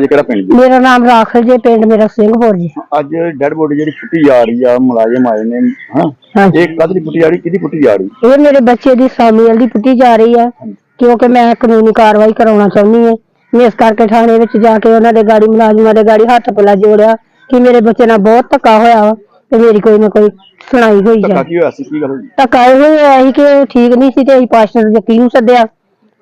ਇਹ ਕਿਹੜਾ ਪਿੰਡ ਜੀ? ਮੇਰਾ ਨਾਮ ਰਾਖਲ ਜੀ ਪਿੰਡ ਮੇਰਾ ਸਿੰਘਪੁਰ ਜੀ। ਅੱਜ ਡੈਡ ਬੋਡੀ ਜਿਹੜੀ ਪੁੱਟੀ ਜਾ ਰਹੀ ਆ ਮੁਲਾਜ਼ਮ ਆਏ ਨੇ ਹਾਂ? ਹਾਂਜੀ। ਇਹ ਕਦ ਦੀ ਪੁੱਟੀ ਜਾ ਰਹੀ ਕਿਹਦੀ ਪੁੱਟੀ ਜਾ ਰਹੀ? ਇਹ ਮੇਰੇ ਬੱਚੇ ਦੀ ਸਾਮੀਅਲ ਦੀ ਪੁੱਟੀ ਜਾ ਰਹੀ ਹੈ ਕਿਉਂਕਿ ਮੈਂ ਕਾਨੂੰਨੀ ਕਾਰਵਾਈ ਕਰਾਉਣਾ ਚਾਹੁੰਦੀ ਹਾਂ ਮੈਂ ਇਸ ਕਰਕੇ ਥਾਣੇ ਵਿੱਚ ਜਾ ਕੇ ਉਹਨਾਂ ਦੇ ਗਾੜੀ ਮੁਲਾਜ਼ਮਾਂ ਦੇ ਗਾੜੀ ਹੱਥ ਪਲਾ ਜੋੜਿਆ ਕਿ ਮੇਰੇ ਬੱਚੇ ਨਾਲ ਬਹੁਤ ਧੱਕਾ ਹੋਇਆ ਵਾ ਤੇ ਮੇਰੀ ਕੋਈ ਨਾ ਕੋਈ ਸੁਣਾਈ ਹੋਈ ਧੱਕਾ ਜਾਏ। ਕੀ ਹੋਇਆ ਸੀ? ਕੀ ਗੱਲ ਹੋਈ? ਧੱਕਾ ਇਹ ਹੋਇਆ ਸੀ ਕਿ ਉਹ ਠੀਕ ਨਹੀਂ ਸੀ ਤੇ ਅਸੀਂ ਪਾਸਟਰ ਜੱਕੀ ਨੂੰ ਸੱਦਿਆ।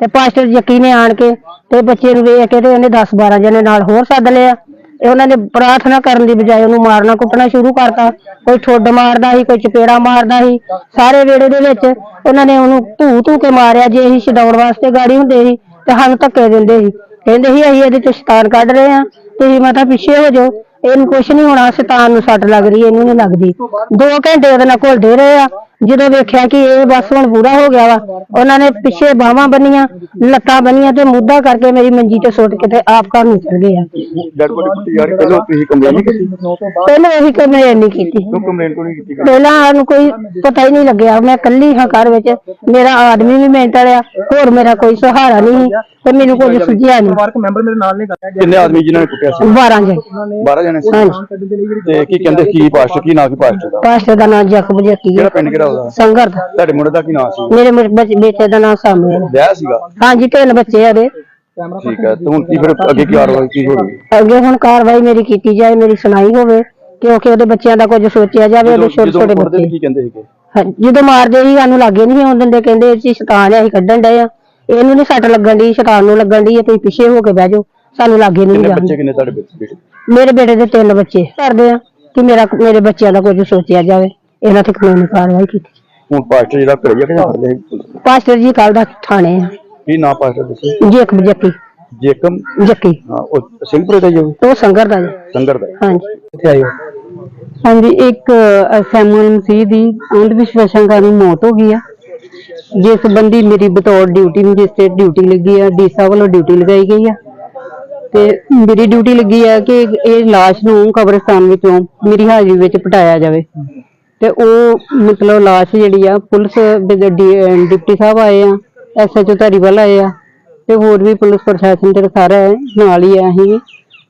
ਤੇ ਪਾਸਟਰ ਜੱਕੀ ਨੇ ਆਣ ਕੇ ਤੇ ਬੱਚੇ ਨੂੰ ਵੇਖ ਕੇ ਤੇ ਉਹਨੇ 10 12 ਜਣੇ ਨਾਲ ਹੋਰ ਸੱਦ ਲਿਆ। ਤੇ ਉਹਨਾਂ ਨੇ ਪ੍ਰਾਰਥਨਾ ਕਰਨ ਦੀ ਬਜਾਏ ਉਹਨੂੰ ਮਾਰਨਾ ਕੁੱਟਣਾ ਸ਼ੁਰੂ ਕਰਤਾ। ਕੋਈ ਠੁੱਡ ਮਾਰਦਾ ਸੀ, ਕੋਈ ਚਪੇੜਾ ਮਾਰਦਾ ਸੀ। ਸਾਰੇ ਵੇੜੇ ਦੇ ਵਿੱਚ ਉਹਨਾਂ ਨੇ ਉਹਨੂੰ ਧੂ ਧੂ ਕੇ ਮਾਰਿਆ, ਜੇ ਅਸੀਂ ਛਡਾਉਣ ਵਾਸਤੇ ਗਾੜੀ ਹੁੰਦੇ ਸੀ ਤੇ ਸਾਨੂੰ ਧੱਕੇ ਦਿੰਦੇ ਸੀ। ਕਹਿੰਦੇ ਸੀ, ਅਸੀਂ ਇਹਦੇ ਚ ਸ਼ੈਤਾਨ ਕੱਢ ਰਹੇ ਆ ਤੁਸੀਂ ਮਾਤਾ ਪਿੱਛੇ ਹੋ ਜਾਓ। ਇਹਨੂੰ ਕੁਛ ਨਹੀਂ ਹੋਣਾ, ਸ਼ੈਤਾਨ ਨੂੰ ਸੱਟ ਲੱਗ ਰਹੀ ਇਹਨੂੰ ਨਹੀਂ ਲੱਗਦੀ। ਦੋ ਘੰਟੇ ਉਹਦੇ ਨਾਲ ਘੁਲਦੇ ਰਹੇ ਆ। ਜਦੋਂ ਵੇਖਿਆ ਕਿ ਇਹ ਬਸ ਹੁਣ ਪੂਰਾ ਹੋ ਗਿਆ ਵਾ ਉਹਨਾਂ ਨੇ ਪਿੱਛੇ ਬਾਹਾਂ ਬੰਨੀਆਂ ਲੱਤਾਂ ਬੰਨੀਆਂ ਤੇ ਮੁੱਦਾ ਕਰਕੇ ਮੇਰੀ ਮੰਜੀ ਤੇ ਸੁੱਟ ਕੇ ਤੇ ਆਪ ਘਰ ਨੂੰ ਚਲ ਗਏ ਆ ਡੈਡ ਬੋਡੀ ਪੁੱਟੀ ਜਾ ਰਹੀ ਪਹਿਲਾਂ ਤੁਸੀਂ ਕੰਪਲੇਨ ਨਹੀਂ ਕੀਤੀ? ਪਹਿਲਾਂ ਉਹੀ ਕੰਪਲੇਨ ਨਹੀਂ ਕੀਤੀ। ਕਿਉਂ ਕੰਪਲੇਨ ਕਿਉਂ ਨਹੀਂ ਕੀਤੀ? ਪਹਿਲਾਂ ਸਾਨੂੰ ਕੋਈ ਪਤਾ ਹੀ ਨਹੀਂ ਲੱਗਿਆ ਮੈਂ ਇਕੱਲੀ ਹਾਂ ਘਰ ਵਿੱਚ ਮੇਰਾ ਆਦਮੀ ਵੀ ਮਿੰਟ ਲਿਆ ਹੋਰ ਮੇਰਾ ਕੋਈ ਸਹਾਰਾ ਨਹੀਂ ਤੇ ਮੈਨੂੰ ਕੁਝ ਸੁਝਿਆ ਨਹੀਂ। ਪਰਿਵਾਰਕ ਮੈਂਬਰ ਮੇਰੇ ਨਾਲ ਨੇ ਗੱਲ ਕਿੰਨੇ ਆਦਮੀ ਜਿਨ੍ਹਾਂ ਨੇ ਕੁੱਟਿਆ ਸੀ? 12 ਜਣ। 12 ਜਣੇ ਸੀ? ਤੇ ਕੀ ਕਹਿੰਦੇ ਕੀ ਪਾਸਟਰ ਕੀ ਨਾਂ ਕੀ ਪਾਸਟਰ ਦਾ? ਪਾਸਟਰ ਦਾ ਨਾਮ ਜਕਬ ਜੱਕੀ ਕਿਹੜਾ ਹੈ ਪਿੰਡ ਕਿਹੜਾ ਉਹਦਾ ਸੰਗਰ ਦਾ। ਤੁਹਾਡੇ ਮੁੰਡੇ ਦਾ ਕੀ ਨਾਂ ਸੀ? ਮੇਰੇ ਮੇਰੇ ਬੱਚ- ਬੇਟੇ ਦਾ ਨਾਮ ਸਾਮੂ ਹੈ ਵਿਆਹ ਸੀਗਾ? ਹਾਂਜੀ ਤਿੰਨ ਬੱਚੇ ਆ ਦੇ ਠੀਕ ਹੈ ਤੇ ਹੁਣ ਕੀ ਫਿਰ ਅੱਗੇ ਕੀ ਕਾਰਵਾਈ ਕੀ ਹੋਣੀ ਅੱਗੇ ਹੁਣ ਕਾਰਵਾਈ ਮੇਰੀ ਕੀਤੀ ਜਾਏ ਮੇਰੀ ਸੁਣਾਈ ਹੋਵੇ ਕਿਉਂਕਿ ਉਹਦੇ ਬੱਚਿਆਂ ਦਾ ਕੁਝ ਸੋਚਿਆ ਜਾਵੇ ਉਹਦੇ ਛੋਟੇ ਜਦੋਂ ਛੋਟੇ ਬੱਚੇ। ਕੀ ਕਹਿੰਦੇ ਸੀਗੇ? ਹਾਂ, ਜਦੋਂ ਮਾਰਦੇ ਸੀ ਸਾਨੂੰ ਲਾਗੇ ਨਹੀਂ ਆਉਣ ਦਿੰਦੇ ਕਹਿੰਦੇ ਇਹ 'ਚ ਸ਼ੈਤਾਨ ਆ ਅਸੀਂ ਕੱਢਣ ਡਏ ਆ। ਇਹਨੂੰ ਨਹੀਂ ਸੱਟ ਲੱਗਣ ਦੀ ਸ਼ੈਤਾਨ ਨੂੰ ਲੱਗਣ ਦੀ ਤੁਸੀਂ ਪਿੱਛੇ ਹੋ ਕੇ ਬਹਿ ਜਾਓ ਸਾਨੂੰ ਲਾਗੇ ਨਹੀਂ ਕਿੰਨੇ ਜਾਣ ਬੱਚੇ ਕਿੰਨੇ ਤੁਹਾਡੇ ਬੱਚੇ? ਮੇਰੇ ਬੇਟੇ ਦੇ ਤਿੰਨ ਬੱਚੇ। ਕਰਦੇ ਆ ਕਿ ਮੇਰਾ ਮੇਰੇ ਬੱਚਿਆਂ ਦਾ ਕੁਝ ਸੋਚਿਆ ਜਾਵੇ। ਇਹਨਾਂ ਤੇ ਕਾਨੂੰਨੀ ਕਾਰਵਾਈ ਕੀਤੀ। ਹੁਣ ਪਾਸਟਰ ਜਿਹੜਾ ਭੇਜਿਆ ਕਿ ਫੜਦੇ ਪਾਸਟਰ ਜੀ ਕੱਲ ਦਾ ਥਾਣੇ ਆ। ਕੀ ਨਾਂ ਪਾਸਟਰ ਦੱਸੋ ਜੀ ਜੱਕੀ ਜੇਕਮ? ਜੱਕੀ ਹਾਂ ਉਹ ਸਿੰਘਪੁਰੇ ਦਾ ਜੋ ਉਹ? ਸੰਗਰ ਦਾ ਜੀ। ਸੰਗਰ ਦਾ। ਹਾਂਜੀ। ਇੱਥੇ ਆਇਓ ਹਾਂਜੀ ਇੱਕ ਸੈਮੂਅਲ ਮਸੀਹ ਦੀ ਅੰਧ ਵਿਸ਼ਵਾਸਾਂ ਕਾਰਨ ਮੌਤ ਹੋ ਗਈ ਆ। ਜਿਸ ਸੰਬੰਧੀ ਮੇਰੀ ਬਤੌਰ ਡਿਊਟੀ ਮੈਜਿਸਟ੍ਰੇਟ ਡਿਊਟੀ ਲੱਗੀ ਆ। ਡੀਸਾ ਵੱਲੋਂ ਡਿਊਟੀ ਲਗਾਈ ਗਈ ਆ। ਤੇ ਮੇਰੀ ਡਿਊਟੀ ਲੱਗੀ ਆ ਕਿ ਇਹ ਲਾਸ਼ ਨੂੰ ਕਬਰਸਤਾਨ ਵਿੱਚੋਂ ਮੇਰੀ ਹਾਜ਼ਰੀ ਵਿੱਚ ਪਟਾਇਆ ਜਾਵੇ। ਤੇ ਉਹ ਮਤਲਬ ਲਾਸ਼ ਜਿਹੜੀ ਆ ਪੁਲਿਸ ਦੇ ਡੀ- ਡਿਪਟੀ ਸਾਹਿਬ ਆਏ ਆ ਐਸਐਚਓ ਧਾਰੀਵਾਲ ਆਏ ਆ ਤੇ ਹੋਰ ਵੀ ਪੁਲਿਸ ਪ੍ਰਸ਼ਾਸਨ ਤੇ ਸਾਰਾ ਨਾਲ ਹੀ ਆ ਅਸੀਂ ਵੀ।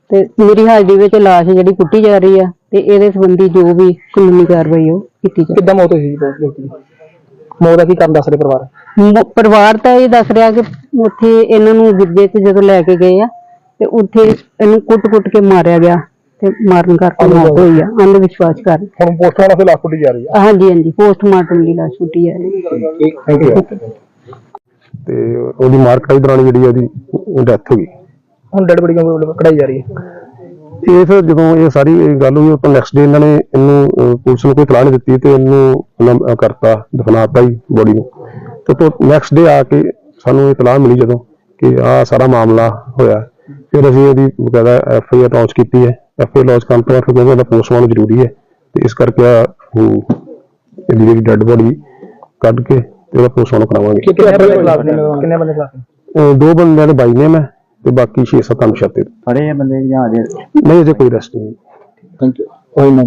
ਤੇ ਮੇਰੀ ਹਾਜ਼ਰੀ ਵਿੱਚ ਲਾਸ਼ ਜਿਹੜੀ ਪੁੱਟੀ ਜਾ ਰਹੀ ਆ ਤੇ ਇਹਦੇ ਸੰਬੰਧੀ ਜੋ ਵੀ ਕਾਨੂੰਨੀ ਕਾਰਵਾਈ ਉਹ ਕੀਤੀ ਜਾਵੇ ਕਿੱਦਾਂ ਮੌਤ ਹੋਈ ਸੀ ਵਿਅਕਤੀ ਦੀ ਮੌਤ ਦਾ ਕੀ ਕਾਰਨ ਦੱਸ ਰਹੇ ਪਰਿਵਾਰ? ਮ- ਪਰਿਵਾਰ ਤਾਂ ਇਹ ਦੱਸ ਰਿਹਾ ਕਿ ਉੱਥੇ ਇਹਨਾਂ ਨੂੰ ਗਿਰਜੇ 'ਚ ਜਦੋਂ ਲੈ ਕੇ ਗਏ ਆ ਤੇ ਉੱਥੇ ਇਹਨੂੰ ਕੁੱਟ-ਕੁੱਟ ਕੇ ਮਾਰਿਆ ਗਿਆ। ਤੇ ਮਾਰਨ ਕਰਕੇ ਮੌਤ ਹੋਈ ਆ ਅੰਧ ਵਿਸ਼ਵਾਸ ਕਾਰਨ ਹੁਣ ਪੋਸਟਮਾਰਟਮ ਵਾਸਤੇ ਲਾਸ਼ ਪੁੱਟੀ ਜਾ ਰਹੀ ਹਾਂਜੀ ਹਾਂਜੀ ਪੋਸਟਮਾਰਟਮ ਦੀ ਲਾਸ਼ ਛੁੱਟੀ ਆ। ਰਹੀ ਹੈ। ਥੈਂਕ ਯੂ ਤੇ ਉਹਦੀ ਮਾਰ ਕਟਾਈ ਦੌਰਾਨ ਜਿਹੜੀ ਉਹਦੀ ਡੈਥ ਹੋ ਗਈ। ਹੁਣ ਡੈਡ ਬੜੀ ਕਢਾਈ ਜਾ ਰਹੀ ਹੈ? ਇਹ ਫਿਰ ਜਦੋਂ ਇਹ ਸਾਰੀ ਇਹ ਗੱਲ ਹੋਈ ਉਹ ਨੈਕਸਟ ਡੇ ਇਹਨਾਂ ਨੇ ਇਹਨੂੰ ਅਹ, ਪੁਲਿਸ ਨੂੰ ਕੋਈ ਇਤਲਾਹ ਨਹੀਂ ਦਿੱਤੀ ਤੇ ਇਹਨੂੰ ਅਹ, ਕਰਤਾ ਦਫਨਾਤਾ ਹੀ ਬੋਡੀ ਨੂੰ। ਤੇ ਤੋਂ ਨੈਕਸਟ ਡੇ ਆ ਕੇ ਸਾਨੂੰ ਇਤਲਾਹ ਮਿਲੀ ਜਦੋਂ ਕਿ ਆ ਸਾਰਾ ਮਾਮਲਾ ਹੋਇਆ। ਫਿਰ ਅਸੀਂ ਇਹਦੀ ਬਕਾਇਦਾ ਐਫ ਆਈ ਆਰ ਕੀਤੀ ਹੈ। ਐਫ ਆਈ ਲਾਂਚ ਕਰਨ ਤੋਂ ਬਾਅਦ ਫਿਰ ਕਿਉਂਕਿ ਉਹਦਾ ਪੋਸਟਮਾਰਟਮ ਜ਼ਰੂਰੀ ਹੈ। ਤੇ ਇਸ ਕਰਕੇ ਆ ਇਹਦੀ ਜਿਹੜੀ ਡੈੱਡ ਬੋਡੀ ਕੱਢ ਕੇ ਤੇ ਉਹਦਾ ਪੋਸਟਮਾਰਟਮ ਕਰਾਵਾਂਗੇ। ਕਿੰਨੇ ਬੰਦੇ ਖਿਲਾਫ ਨੇ? ਕਿੰਨੇ ਬੰਦੇ ਖਿਲਾਫ ਦੋ ਬੰਦਿਆਂ ਦੇ ਬਾਈ ਨੇ ਮੈਂ ਤੇ ਬਾਕੀ 6-7 ਅਨਸ਼ਾਤੇ ਫੜੇ ਆ ਬੰਦੇ ਜਾਂ ਅਜੇ ਨਹੀਂ ਅਜੇ ਕੋਈ ਰੈਸਟ ਨਹੀਂ। ਥੈਂਕ ਯੂ ਕੋਈ ਨਾ।